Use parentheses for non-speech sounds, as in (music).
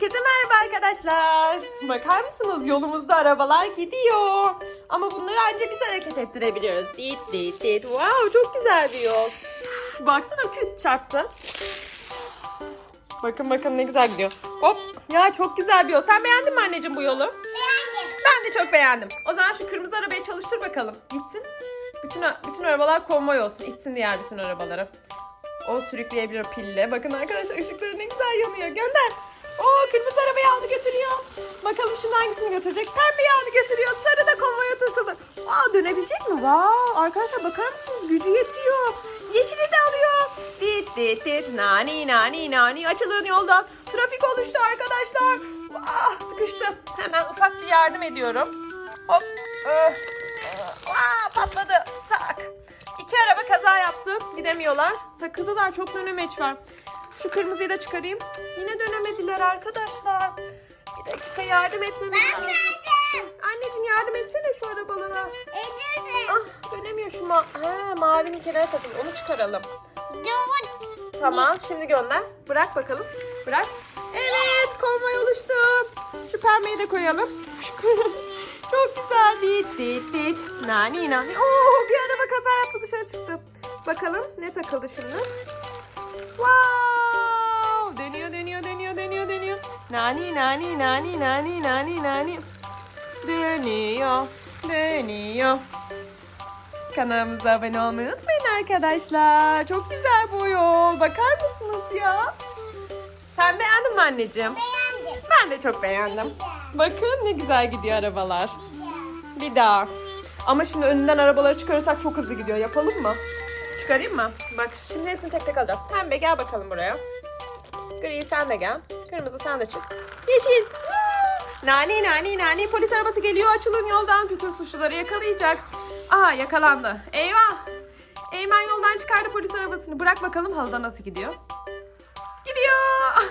Herkese merhaba arkadaşlar. Bakar mısınız yolumuzda arabalar gidiyor. Ama bunları ancak biz hareket ettirebiliyoruz. Dit dit dit. Wow çok güzel bir yol. Baksana küt çarptı. Bakın bakın ne güzel gidiyor. Hop. Ya çok güzel bir yol. Sen beğendin mi anneciğim bu yolu? Beğendim. Ben de çok beğendim. O zaman şu kırmızı arabayı çalıştır bakalım. Gitsin. Bütün bütün arabalar konvoy olsun. İçsin diğer bütün arabaları. O sürükleyebilir pille. Bakın arkadaşlar ışıkları ne güzel yanıyor. Gönder. Oo kırmızı arabayı aldı götürüyor. Bakalım şimdi hangisini götürecek? Pembeyi aldı götürüyor. Sarı da konvoya takıldı. Aa dönebilecek mi? Wow arkadaşlar bakar mısınız? Gücü yetiyor. Yeşili de alıyor. Dit dit dit. Nani nani nani. Açılın yoldan. Trafik oluştu arkadaşlar. Ah sıkıştı. Hemen ufak bir yardım ediyorum. Hop. Öh. Aa, patladı. Tak. İki araba kaza yaptı. Gidemiyorlar. Takıldılar. Çok dönemeç var. Şu kırmızıyı da çıkarayım. Cık, Yine dönemediler arkadaşlar. Bir dakika yardım etmemiz Ben lazım. geldim. Anneciğim yardım etsene şu arabalara. Ederim. Ah dönemiyor şu ma ha, mavinin kenara takıldı. Onu çıkaralım. Dur. Tamam şimdi gönder. Bırak bakalım. Bırak. Evet konvoy oluştu. Şu pembeyi de koyalım. (laughs) Çok güzel. Dit dit dit. Nani nani. Oo bir araba kaza yaptı dışarı çıktı. Bakalım ne takıldı şimdi. Wow. Nani nani nani nani nani nani. Dönüyor. Dönüyor. Kanalımıza abone olmayı unutmayın arkadaşlar. Çok güzel bu yol. Bakar mısınız ya? Sen beğendin mi anneciğim? Beğendim. Ben de çok beğendim. Bakın ne güzel gidiyor arabalar. Bir daha. Ama şimdi önünden arabaları çıkarırsak çok hızlı gidiyor. Yapalım mı? Çıkarayım mı? Bak şimdi hepsini tek tek alacağım. Pembe gel bakalım buraya. Gri sen de gel. Kırmızı sen de çık. Yeşil. Nani nani nani polis arabası geliyor açılın yoldan bütün suçluları yakalayacak. Aha yakalandı. Eyvah. Eymen yoldan çıkardı polis arabasını. Bırak bakalım halıda nasıl gidiyor. Gidiyor.